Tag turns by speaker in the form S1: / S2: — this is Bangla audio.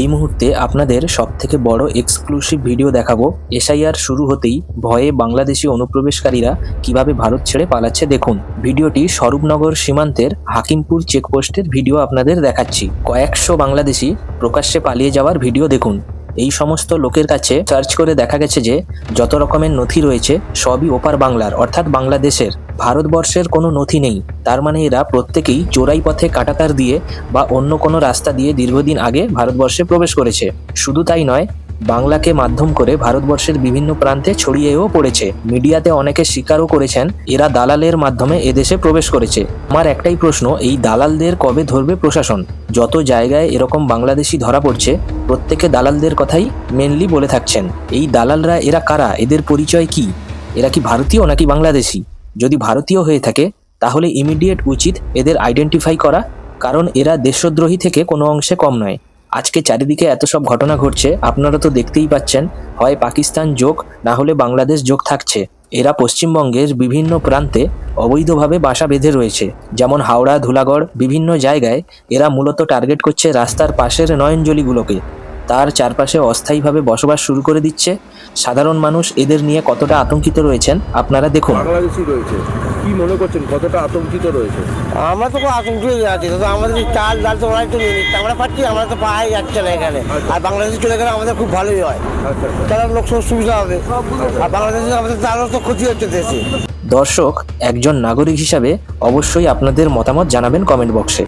S1: এই মুহূর্তে আপনাদের সব থেকে বড় এক্সক্লুসিভ ভিডিও দেখাবো। এসআইআর শুরু হতেই ভয়ে বাংলাদেশি অনুপ্রবেশকারীরা কীভাবে ভারত ছেড়ে পালাচ্ছে দেখুন। ভিডিওটি স্বরূপনগর সীমান্তের হাকিমপুর চেকপোস্টের ভিডিও আপনাদের দেখাচ্ছি। কয়েকশো বাংলাদেশি প্রকাশ্যে পালিয়ে যাওয়ার ভিডিও দেখুন। এই সমস্ত লোকের কাছে সার্চ করে দেখা গেছে যে যত রকমের নথি রয়েছে, সবই ওপার বাংলার, অর্থাৎ বাংলাদেশের। ভারতবর্ষের কোনো নথি নেই। তার মানে এরা প্রত্যেকেই চোরাই পথে কাটাতার দিয়ে বা অন্য কোনো রাস্তা দিয়ে দীর্ঘদিন আগে ভারতবর্ষে প্রবেশ করেছে। শুধু তাই নয় বাংলাকে মাধ্যম করে ভারতবর্ষের বিভিন্ন প্রান্তে ছড়িয়েও পড়েছে। মিডিয়াতে অনেকে স্বীকারও করেছেন, এরা দালালের মাধ্যমে এদেশে প্রবেশ করেছে। আমার একটাই প্রশ্ন, এই দালালদের কবে ধরবে প্রশাসন? যত জায়গায় এরকম বাংলাদেশি ধরা পড়ছে, প্রত্যেকে দালালদের কথাই মেনলি বলে থাকছেন। এই দালালরা এরা কারা? এদের পরিচয় কি? এরা কি ভারতীয় নাকি বাংলাদেশি? যদি ভারতীয় হয়ে থাকে, তাহলে ইমিডিয়েট উচিত এদের আইডেন্টিফাই করা, কারণ এরা দেশদ্রোহী থেকে কোনো অংশে কম নয়। আজকে চারিদিকে এত সব ঘটনা ঘটছে, আপনারা তো দেখতেই পাচ্ছেন, হয় পাকিস্তান যোগ, না হলে বাংলাদেশ যোগ থাকছে। এরা পশ্চিমবঙ্গের বিভিন্ন প্রান্তে অবৈধভাবে বাসা বেঁধে রয়েছে। যেমন হাওড়া, ধুলাগড়, বিভিন্ন জায়গায় এরা মূলত টার্গেট করছে রাস্তার পাশের নয়নজলিগুলোকে। তার চারপাশে অস্থায়ীভাবে বসবাস শুরু করে দিচ্ছে। সাধারণ মানুষ এদের নিয়ে কতটা আতঙ্কিত রয়েছেন, আপনারা দেখুন।
S2: রয়েছে। কি মনে করছেন? কতটা আতঙ্কিত রয়েছে?
S3: আমরা তো আতঙ্কিত আছি। হয়ে যাচ্ছি তো আমাদের চাল ডাল তো ওরাই তো নিয়ে নিচ্ছে আমরা পাচ্ছি আমরা তো পাই যাচ্ছে না এখানে। আর বাংলাদেশে চলে গেলে আমাদের খুব ভালোই হয়।
S2: তারা আচ্ছা।
S3: তাহলে লোক সব সুবিধা হবে। আর বাংলাদেশে আমাদের তারও তো ক্ষতি হচ্ছে দেশে।
S1: দর্শক একজন নাগরিক হিসাবে অবশ্যই আপনাদের মতামত জানাবেন কমেন্ট বক্সে।